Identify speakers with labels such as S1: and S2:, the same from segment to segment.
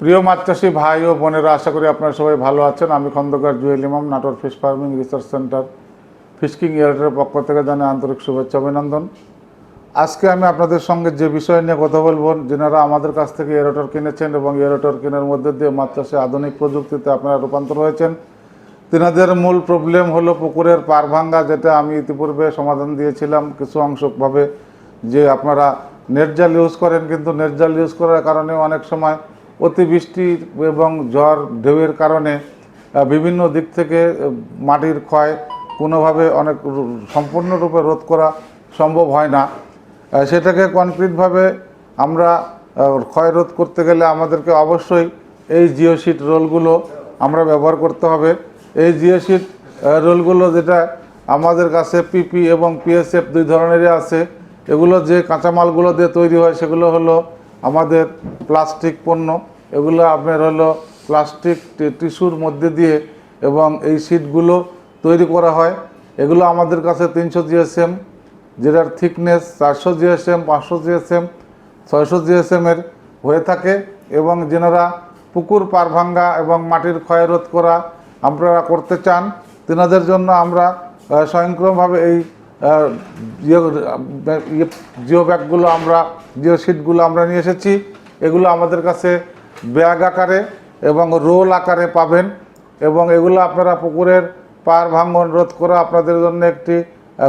S1: প্রিয় চাষি ভাই ও বোনেরা, আশা করি আপনারা সবাই ভালো আছেন। আমি Khandakar Jewel Imam, Natore fish farming research centre, fish king এয়ারটের পক্ষ থেকে জানাই আন্তরিক শুভেচ্ছা, অভিনন্দন। আজকে আমি আপনাদের সঙ্গে যে বিষয় নিয়ে কথা বলব, যেনারা আমাদের কাছ থেকে এরোটর কিনেছেন এবং এরোটর কেনার মধ্যে দিয়ে মাছ চাষে আধুনিক প্রযুক্তিতে আপনারা রূপান্তর হয়েছেন। তিনাদের মূল প্রবলেম হলো পুকুরের পার ভাঙ্গা, যেটা আমি ইতিপূর্বে সমাধান দিয়েছিলাম কিছু অংশভাবে, যে আপনারা নেট জাল ইউজ করেন, কিন্তু নেট জাল ইউজ করার কারণে অনেক সময় অতিবৃষ্টি এবং ঝড়, ঢেউয়ের কারণে বিভিন্ন দিক থেকে মাটির ক্ষয় কোনোভাবে অনেক সম্পূর্ণরূপে রোধ করা সম্ভব হয় না। সেটাকে কনক্রিটভাবে আমরা ক্ষয় রোধ করতে গেলে আমাদেরকে অবশ্যই এই জিওশিট রোলগুলো আমরা ব্যবহার করতে হবে। এই জিওশিট রোলগুলো যেটা আমাদের কাছে পিপি এবং পিএসএফ দুই ধরনেরই আছে। এগুলো যে কাঁচামালগুলো দিয়ে তৈরি হয়, সেগুলো হলো আমাদের প্লাস্টিক পণ্য, এগুলো আপনার হলো প্লাস্টিক টিস্যুর মধ্যে দিয়ে এবং এই সিটগুলো তৈরি করা হয়। এগুলো আমাদের কাছে তিনশো জিএসএম, যেটার থিকনেস চারশো জিএসএম, পাঁচশো জিএসএম, ছয়শো জিএসএমের হয়ে থাকে এবং যেনারা পুকুর পার ভাঙ্গা এবং মাটির ক্ষয় রোধ করা আপনারা করতে চান, তেনাদের জন্য আমরা স্বয়ংক্রিয়ভাবে এই জিও- ব্যাগগুলো আমরা জিও শিটগুলো আমরা নিয়ে এসেছি, এগুলো আমাদের কাছে ব্যাগ আকারে এবং রোল আকারে পাবেন এবং এগুলো আপনারা পুকুরের পার ভাঙ্গন রোধ করা আপনাদের জন্য একটি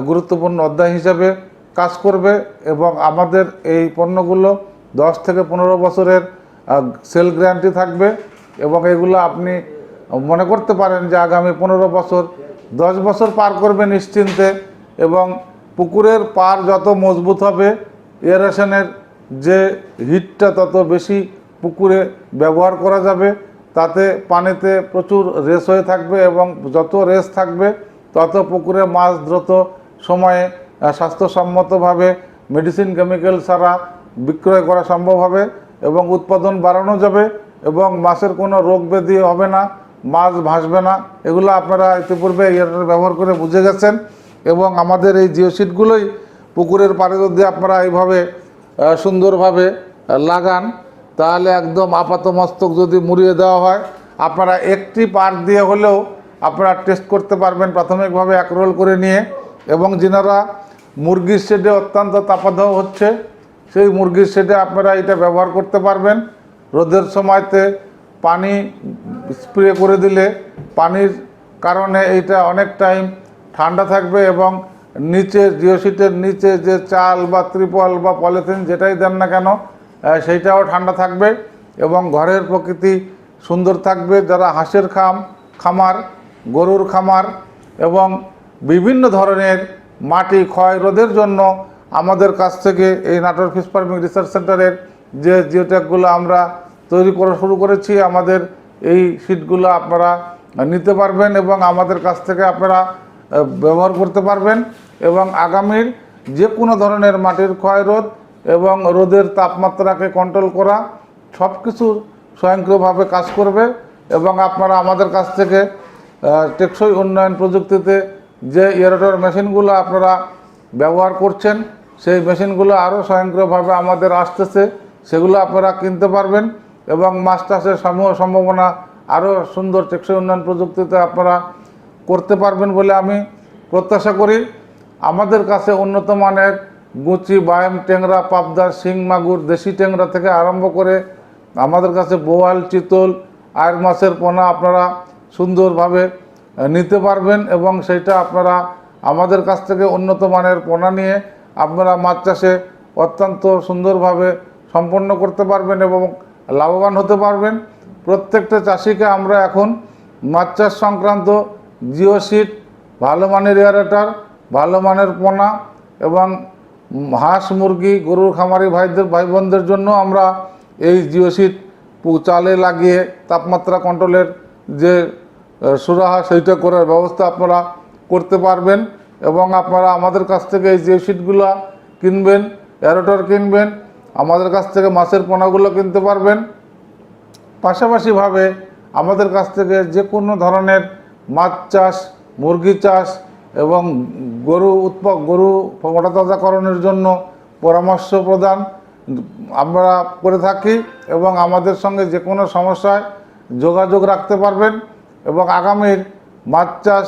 S1: গুরুত্বপূর্ণ অধ্যায় হিসাবে কাজ করবে এবং আমাদের এই পণ্যগুলো দশ থেকে পনেরো বছরের সেল গ্যারান্টি থাকবে এবং এগুলো আপনি মনে করতে পারেন যে আগামী পনেরো বছর, দশ বছর পার করবে নিশ্চিন্তে। এবং পুকুরের পার যত মজবুত হবে এয়ারেশনের যে হিটটা তত বেশি পুকুরে ব্যবহার করা যাবে। তাতে পানিতে প্রচুর রেস হয়ে থাকবে এবং যত রেস থাকবে, তত পুকুরে মাছ দ্রুত সময়ে স্বাস্থ্যসম্মতভাবে মেডিসিন, কেমিক্যাল ছাড়া বিক্রয় করা সম্ভব হবে এবং উৎপাদন বাড়ানো যাবে এবং মাছের কোনো রোগ ব্যাধি হবে না, মাছ ভাসবে না। এগুলো আপনারা ইতিপূর্বে এয়ারটেল ব্যবহার করে বুঝে গেছেন। এবং আমাদের এই জিও সিটগুলোই পুকুরের পাড়ে যদি আপনারা এইভাবে সুন্দরভাবে লাগান, তাহলে একদম আপাত মস্তক যদি মুড়িয়ে দেওয়া হয়, আপনারা একটি পার দিয়ে হলেও আপনারা টেস্ট করতে পারবেন প্রাথমিকভাবে এক রোল করে নিয়ে। এবং যেনারা মুরগির শেডে অত্যন্ত তাপাদাহ হচ্ছে, সেই মুরগির শেডে আপনারা এটা ব্যবহার করতে পারবেন। রোদের সময়তে পানি স্প্রে করে দিলে, পানির কারণে এইটা অনেক টাইম ঠান্ডা থাকবে এবং নিচে জিওসিটের নিচে যে চাল বা ত্রিপল বা পলিথিন যেটাই দেন না কেন সেইটাও ঠান্ডা থাকবে এবং ঘরের প্রকৃতি সুন্দর থাকবে। যারা হাঁসের খাম, খামার, গরুর খামার এবং বিভিন্ন ধরনের মাটি, ক্ষয় রোধের জন্য আমাদের কাছ থেকে এই নাটোর ফিস ফার্মিং রিসার্চ সেন্টারের যে জিওটেকগুলো আমরা তৈরি করা শুরু করেছি, আমাদের এই সিটগুলো আপনারা নিতে পারবেন এবং আমাদের কাছ থেকে আপনারা ব্যবহার করতে পারবেন এবং আগামীর যে কোনো ধরনের মাটির ক্ষয় রোধ এবং রোদের তাপমাত্রাকে কন্ট্রোল করা সব কিছু স্বয়ংক্রিয়ভাবে কাজ করবে এবং আপনারা আমাদের কাছ থেকে টেকসই উন্নয়ন প্রযুক্তিতে যে এয়ারোটর মেশিনগুলো আপনারা ব্যবহার করছেন, সেই মেশিনগুলো আরও স্বয়ংক্রিয়ভাবে আমাদের আসতেছে, সেগুলো আপনারা কিনতে পারবেন এবং মাছ চাষের সমূহ সম্ভাবনা আরও সুন্দর, টেকসই উন্নয়ন প্রযুক্তিতে আপনারা করতে পারবেন বলে আমি প্রত্যাশা করি। আমাদের কাছে উন্নত মানের গুচি, বায়াম ট্যাংরা, পাবদা, শিং, মাগুর, দেশি ট্যাংরা থেকে আরম্ভ করে আমাদের কাছে বোয়াল, চিতল আয়ের মাছের পোনা আপনারা সুন্দরভাবে নিতে পারবেন এবং সেইটা আপনারা আমাদের কাছ থেকে উন্নত মানের পোনা নিয়ে আপনারা মাছ চাষে অত্যন্ত সুন্দরভাবে সম্পন্ন করতে পারবেন এবং লাভবান হতে পারবেন। প্রত্যেকটা চাষিকে আমরা এখন মাছ চাষ সংক্রান্ত জিও সিট, ভালো মানের এয়ারেটার ভালো মানের পোনা এবং হাঁস মুরগি, গরুর খামারি ভাইদের ভাই বোনদের জন্য আমরা এই জিও সিট চালে লাগিয়ে তাপমাত্রা কন্ট্রোলের যে সুরাহা সেইটা করার ব্যবস্থা আপনারা করতে পারবেন এবং আপনারা আমাদের কাছ থেকে এই জিও সিটগুলো কিনবেন এয়ারোটার কিনবেন, আমাদের কাছ থেকে মাছের পোনাগুলো কিনতে পারবেন। পাশাপাশিভাবে আমাদের কাছ থেকে যে কোনো ধরনের মাছ চাষ, মুরগি চাষ এবং গরু উৎপ, গরু মোটাতাজাকরণের জন্য পরামর্শ প্রদান আমরা করে থাকি এবং আমাদের সঙ্গে যে কোনো সমস্যায় যোগাযোগ রাখতে পারবেন এবং আগামীর মাছ চাষ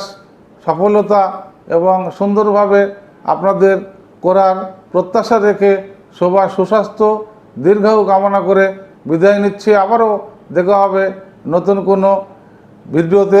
S1: সফলতা এবং সুন্দরভাবে আপনাদের করার প্রত্যাশা রেখে সবার সুস্বাস্থ্য দীর্ঘায়ু কামনা করে বিদায় নিচ্ছি। আবারও দেখা হবে নতুন কোনো ভিডিওতে।